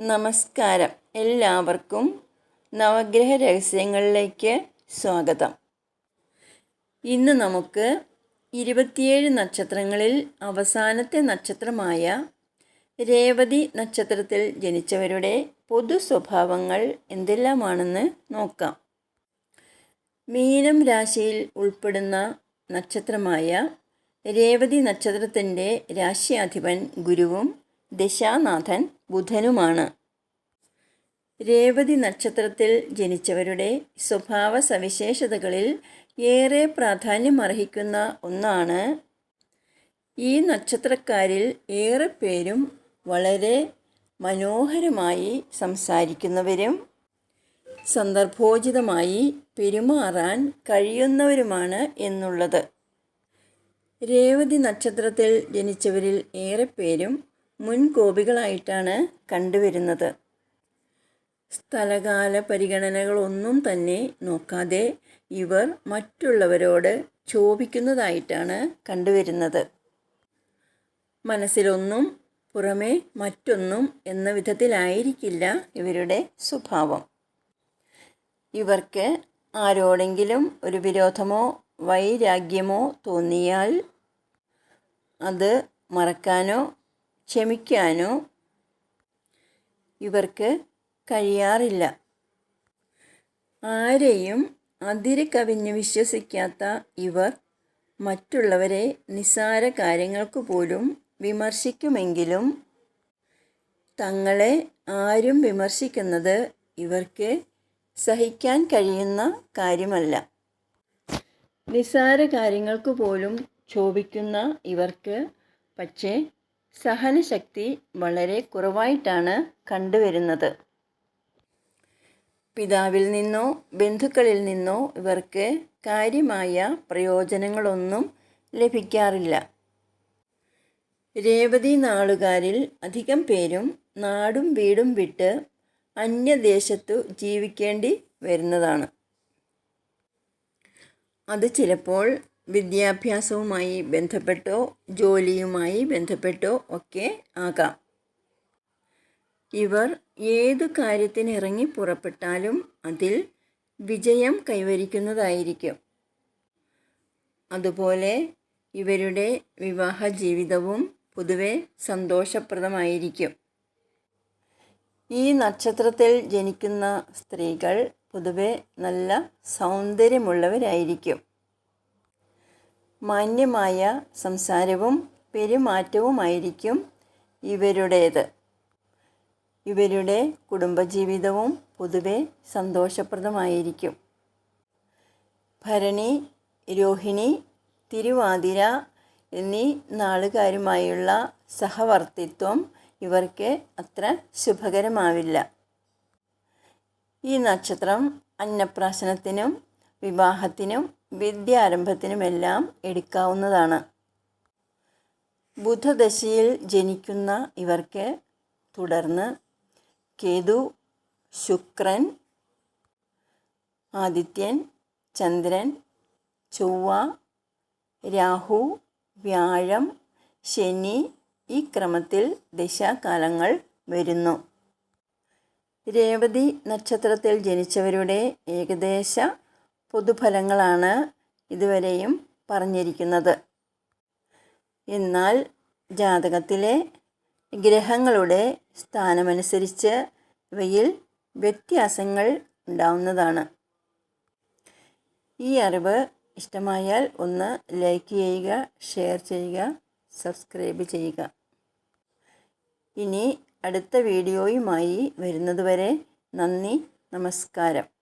നമസ്കാരം. എല്ലാവർക്കും നവഗ്രഹ രഹസ്യങ്ങളിലേക്ക് സ്വാഗതം. ഇന്ന് നമുക്ക് ഇരുപത്തിയേഴ് നക്ഷത്രങ്ങളിൽ അവസാനത്തെ നക്ഷത്രമായ രേവതി നക്ഷത്രത്തിൽ ജനിച്ചവരുടെ പൊതു സ്വഭാവങ്ങൾ എന്തെല്ലാമാണെന്ന് നോക്കാം. മീനം രാശിയിൽ ഉൾപ്പെടുന്ന നക്ഷത്രമായ രേവതി നക്ഷത്രത്തിന്റെ രാശ്യാധിപൻ ഗുരുവും ദശാനാഥൻ ബുധനുമാണ്. രേവതി നക്ഷത്രത്തിൽ ജനിച്ചവരുടെ സ്വഭാവ സവിശേഷതകളിൽ ഏറെ പ്രാധാന്യം അർഹിക്കുന്ന ഒന്നാണ്. ഈ നക്ഷത്രക്കാരിൽ ഏറെ പേരും വളരെ മനോഹരമായി സംസാരിക്കുന്നവരും സന്ദർഭോചിതമായി പെരുമാറാൻ കഴിയുന്നവരുമാണ് എന്നുള്ളത്. രേവതി നക്ഷത്രത്തിൽ ജനിച്ചവരിൽ ഏറെ പേരും മുൻകോപികളായിട്ടാണ് കണ്ടുവരുന്നത്. സ്ഥലകാല പരിഗണനകളൊന്നും തന്നെ നോക്കാതെ ഇവർ മറ്റുള്ളവരോട് ചോപിക്കുന്നതായിട്ടാണ് കണ്ടുവരുന്നത്. മനസ്സിലൊന്നും പുറമേ മറ്റൊന്നും എന്ന വിധത്തിലായിരിക്കില്ല ഇവരുടെ സ്വഭാവം. ഇവർക്ക് ആരോടെങ്കിലും ഒരു വിരോധമോ വൈരാഗ്യമോ തോന്നിയാൽ അത് മറക്കാനോ ക്ഷമിക്കാനോ ഇവർക്ക് കഴിയാറില്ല. ആരെയും അതിര് കവിഞ്ഞ് വിശ്വസിക്കാത്ത ഇവർ മറ്റുള്ളവരെ നിസ്സാര കാര്യങ്ങൾക്ക് പോലും വിമർശിക്കുമെങ്കിലും തങ്ങളെ ആരും വിമർശിക്കുന്നത് ഇവർക്ക് സഹിക്കാൻ കഴിയുന്ന കാര്യമല്ല. നിസ്സാര കാര്യങ്ങൾക്ക് പോലും ക്ഷോഭിക്കുന്ന ഇവർക്ക് പക്ഷേ സഹനശക്തി വളരെ കുറവായിട്ടാണ് കണ്ടുവരുന്നത്. പിതാവിൽ നിന്നോ ബന്ധുക്കളിൽ നിന്നോ ഇവർക്ക് കാര്യമായ പ്രയോജനങ്ങളൊന്നും ലഭിക്കാറില്ല. രേവതി നാളുകാരിൽ അധികം പേരും നാടും വീടും വിട്ട് അന്യദേശത്തു ജീവിക്കേണ്ടി വരുന്നതാണ്. അത് ചിലപ്പോൾ വിദ്യാഭ്യാസവുമായി ബന്ധപ്പെട്ടോ ജോലിയുമായി ബന്ധപ്പെട്ടോ ഒക്കെ ആകാം. ഇവർ ഏതു കാര്യത്തിനിറങ്ങി പുറപ്പെട്ടാലും അതിൽ വിജയം കൈവരിക്കുന്നതായിരിക്കും. അതുപോലെ ഇവരുടെ വിവാഹ ജീവിതവും പൊതുവെ സന്തോഷപ്രദമായിരിക്കും. ഈ നക്ഷത്രത്തിൽ ജനിക്കുന്ന സ്ത്രീകൾ പൊതുവെ നല്ല സൗന്ദര്യമുള്ളവരായിരിക്കും. മാന്യമായ സംസാരവും പെരുമാറ്റവുമായിരിക്കും ഇവരുടേത്. ഇവരുടെ കുടുംബജീവിതവും പൊതുവെ സന്തോഷപ്രദമായിരിക്കും. ഭരണി രോഹിണി തിരുവാതിര എന്നീ നാളുകാരുമായുള്ള സഹവർത്തിത്വം ഇവർക്ക് അത്ര ശുഭകരമാവില്ല. ഈ നക്ഷത്രം അന്നപ്രാശനത്തിനും വിവാഹത്തിനും വിദ്യാരംഭത്തിനുമെല്ലാം എടുക്കാവുന്നതാണ്. ബുധദശയിൽ ജനിക്കുന്ന ഇവർക്ക് തുടർന്ന് കേതു ശുക്രൻ ആദിത്യൻ ചന്ദ്രൻ ചൊവ്വ രാഹു വ്യാഴം ശനി ഈ ക്രമത്തിൽ ദശാകാലങ്ങൾ വരുന്നു. രേവതി നക്ഷത്രത്തിൽ ജനിച്ചവരുടെ ഏകദേശ പൊതുഫലങ്ങളാണ് ഇതുവരെയും പറഞ്ഞിരിക്കുന്നത്. എന്നാൽ ജാതകത്തിലെ ഗ്രഹങ്ങളുടെ സ്ഥാനമനുസരിച്ച് ഇവയിൽ വ്യത്യാസങ്ങൾ ഉണ്ടാവുന്നതാണ്. ഈ അറിവ് ഇഷ്ടമായാൽ ഒന്ന് ലൈക്ക് ചെയ്യുക ഷെയർ ചെയ്യുക സബ്സ്ക്രൈബ് ചെയ്യുക. ഇനി അടുത്ത വീഡിയോയുമായി വരുന്നതുവരെ നന്ദി നമസ്കാരം.